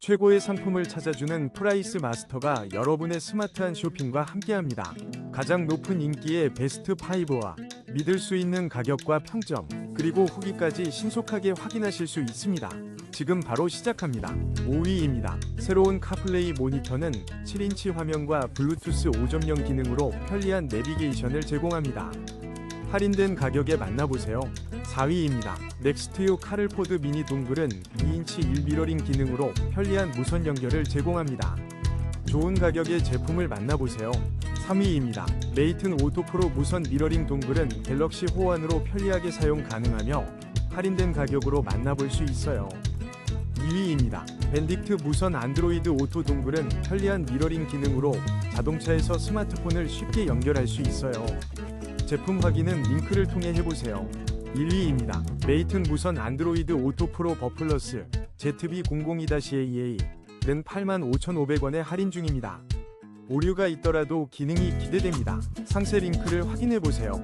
최고의 상품을 찾아주는 프라이스 마스터가 여러분의 스마트한 쇼핑과 함께합니다. 가장 높은 인기의 베스트 5와 믿을 수 있는 가격과 평점, 그리고 후기까지 신속하게 확인하실 수 있습니다. 지금 바로 시작합니다. 5위입니다. 새로운 카플레이 모니터는 7인치 화면과 블루투스 5.0 기능으로 편리한 내비게이션을 제공합니다. 할인된 가격에 만나보세요. 4위입니다. 넥스트유 카를포드 미니 동글은 2인치 1미러링 기능으로 편리한 무선 연결을 제공합니다. 좋은 가격의 제품을 만나보세요. 3위입니다. 레이튼 오토 프로 무선 미러링 동글은 갤럭시 호환으로 편리하게 사용 가능하며 할인된 가격으로 만나볼 수 있어요. 2위입니다. 밴딕트 무선 안드로이드 오토 동글은 편리한 미러링 기능으로 자동차에서 스마트폰을 쉽게 연결할 수 있어요. 제품 확인은 링크를 통해 해보세요. 1위입니다. 레이튼 무선 안드로이드 오토 프로 버플러스 ZB002-AA 는 85,500원에 할인 중입니다. 오류가 있더라도 기능이 기대됩니다. 상세 링크를 확인해 보세요.